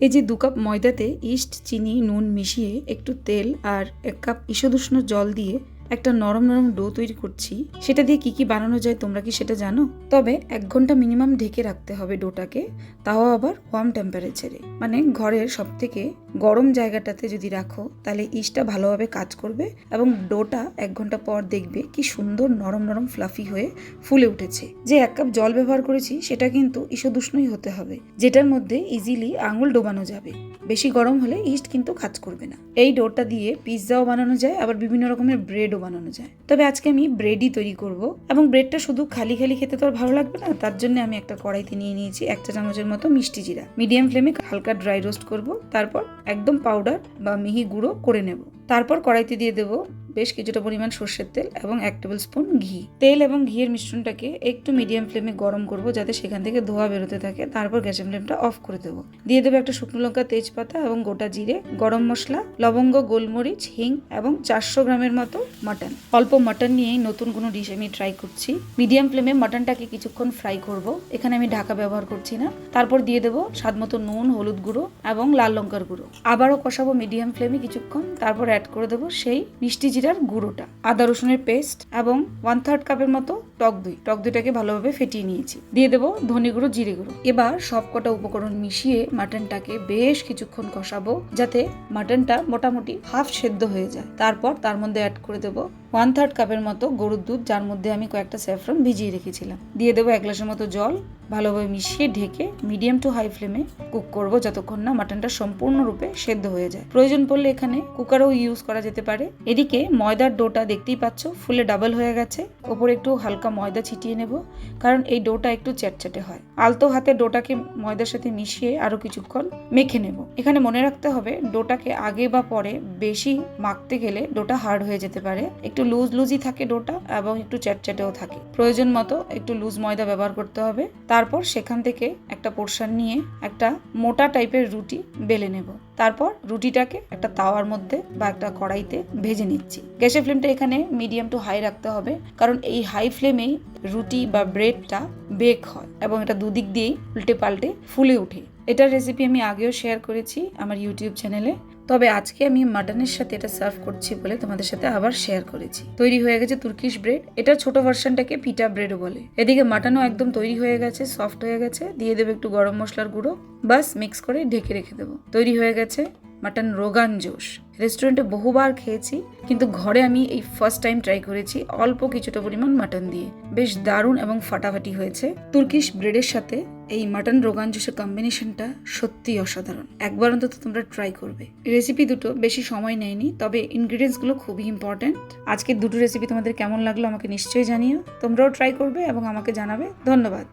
এই যে দু কাপ ময়দাতে ইস্ট, চিনি, নুন মিশিয়ে একটু তেল আর এক কাপ ঈষদুষ্ণ জল দিয়ে একটা নরম নরম ডো তৈরি করছি। সেটা দিয়ে কি কি বানানো যায় তোমরা কি সেটা জানো? তবে এক ঘণ্টা মিনিমাম ঢেকে রাখতে হবে ডোটাকে, তাও আবার ওয়ার্ম টেম্পারেচারে মানে ঘরের সব থেকে গরম জায়গাটাতে যদি রাখো, তাহলে ইস্টটা ভালোভাবে কাজ করবে এবং ডোটা এক ঘণ্টা পর দেখবে কি সুন্দর নরম নরম ফ্লাফি হয়ে ফুলে উঠেছে। যে এক কাপ জল ব্যবহার করেছি, সেটা কিন্তু ঈষদুষ্ণই হতে হবে, যেটার মধ্যে ইজিলি আঙুল ডোবানো যাবে। বেশি গরম হলে ইস্ট কিন্তু কাজ করবে না। এই ডোটা দিয়ে পিৎজাও বানানো যায়, আবার বিভিন্ন রকমের ব্রেডও বানানো যায়। তবে আজকে আমি ব্রেডই তৈরি করব এবং ব্রেডটা শুধু খালি খালি খেতে তো আর ভালো লাগবে না, তার জন্য আমি একটা কড়াইতে নিয়ে নিয়েছি এক চা চামচের মতো মিষ্টি জিরা। মিডিয়াম ফ্লেমে হালকা ড্রাই রোস্ট করব, তারপর একদম পাউডার বা মিহি গুঁড়ো করে নেব। তারপর কড়াইতে দিয়ে দেবো বেশ কিছুটা পরিমাণ সর্ষের তেল এবং এক টেবিল স্পুন ঘি। তেল এবং ঘিয়ের মিশ্রণটাকে একটু মিডিয়াম ফ্লেমে গরম করব যাতে সেখান থেকে ধোয়া বেরোতে থাকে। তারপর গ্যাসের ফ্লেমটা অফ করে দেবো। দিয়ে দেবো একটা শুকনো লঙ্কা, তেজপাতা এবং গোটা জিরে, গরম মশলা, লবঙ্গ, গোলমরিচ, হিং এবং চারশো গ্রামের মতো মাটন। অল্প মাটন নিয়েই নতুন কোনো ডিশ আমি ট্রাই করছি। মিডিয়াম ফ্লেমে মাটনটাকে কিছুক্ষণ ফ্রাই করব। এখানে আমি ঢাকা ব্যবহার করছি না। তারপর দিয়ে দেবো স্বাদ মতো নুন, হলুদ গুঁড়ো এবং লাল লঙ্কার গুঁড়ো। আবারও কষাবো মিডিয়াম ফ্লেমে কিছুক্ষণ। তারপর অ্যাড করে দেবো সেই মিষ্টি জিরার গুঁড়োটা। আদা রসুনের পেস্ট এবং ওয়ান থার্ড কাপের মতো টক দই। টক দইটাকে ভালোভাবে ফেটিয়ে নিয়েছি। দিয়ে দেবো ধনে গুঁড়ো, জিরে গুঁড়ো। এবার সব কটা উপকরণ মিশিয়ে মাটনটাকে বেশ কিছুক্ষণ কষাবো যাতে মাটনটা মোটামুটি হাফ সেদ্ধ হয়ে যায়। তারপর তার মধ্যে অ্যাড করে দেবো ওয়ান থার্ড কাপের মতো গরুর দুধ, যার মধ্যে আমি কয়েকটা স্যাফরন ভিজিয়ে রেখেছিলাম। দিয়ে দেবো এক গ্লাসের মতো জল। ভালোভাবে মিশিয়ে ঢেকে মিডিয়াম টু হাই ফ্লেমে কুক করব, যতক্ষণ না মাটনটা সম্পূর্ণরূপে সেদ্ধ হয়ে যায়। প্রয়োজন পড়লে এখানে কুকারও ইউজ করা যেতে পারে। এদিকে ময়দার ডোটা দেখতেই পাচ্ছ, ফুলে ডাবল হয়ে গেছে। ওপরে একটু হালকা ময়দা ছিটিয়ে নেব, কারণ এই ডোটা একটু চ্যাটচ্যাটে হয়। আলতো হাতে ডোটাকে ময়দার সাথে মিশিয়ে আরও কিছুক্ষণ মেখে নেব। এখানে মনে রাখতে হবে, ডোটাকে আগে বা পরে বেশি মাখতে গেলে ডোটা হার্ড হয়ে যেতে পারে। একটু লুজ লুজই থাকে ডোটা এবং একটু চ্যাটচ্যাটেও থাকে। প্রয়োজন মতো একটু লুজ ময়দা ব্যবহার করতে হবে। তারপর সেখান থেকে একটা পোর্শন নিয়ে একটা মোটা টাইপের রুটি বেলে নেব। তারপর রুটিটাকে একটা তাওয়ার মধ্যে বা একটা কড়াইতে ভেজে নিচ্ছি। গ্যাসের ফ্লেমটা এখানে মিডিয়াম টু হাই রাখতে হবে, কারণ এই হাই ফ্লেমেই রুটি বা ব্রেডটা বেক হয় এবং এটা দুদিক দিয়েই উল্টে পাল্টে ফুলে ওঠে। এটার রেসিপি আমি আগেও শেয়ার করেছি আমার ইউটিউব চ্যানেলে তবে আজকে আমি মাটনের সাথে এটা সার্ভ করছি বলে তোমাদের সাথে আবার শেয়ার করেছি। তৈরি হয়ে গেছে তুর্কিশ ব্রেড এটার ছোট ভার্সনটাকে পিটা ব্রেডও বলে। এদিকে মাটনও একদম তৈরি হয়ে গেছে সফট হয়ে গেছে। দিয়ে দেবে একটু গরম মশলার গুঁড়ো বাস মিক্স করে ঢেকে রেখে দেবো। তৈরি হয়ে গেছে মাটন রোগান জোশ। রেস্টুরেন্টে বহুবার খেয়েছি, কিন্তু ঘরে আমি এই ফার্স্ট টাইম ট্রাই করেছি অল্প কিছুটা পরিমাণ মাটন দিয়ে। বেশ দারুণ এবং ফাটাফাটি হয়েছে। তুর্কিশ ব্রেডের সাথে এই মাটন রোগান জুসের কম্বিনেশনটা সত্যিই অসাধারণ। একবার অন্তত তোমরা ট্রাই করবে। রেসিপি দুটো বেশি সময় নেয়নি, তবে ইনগ্রিডিয়েন্টসগুলো খুবই ইম্পর্ট্যান্ট আজকের দুটো রেসিপি তোমাদের কেমন লাগল আমাকে নিশ্চয়ই জানিও। তোমরাও ট্রাই করবে এবং আমাকে জানাবে। ধন্যবাদ।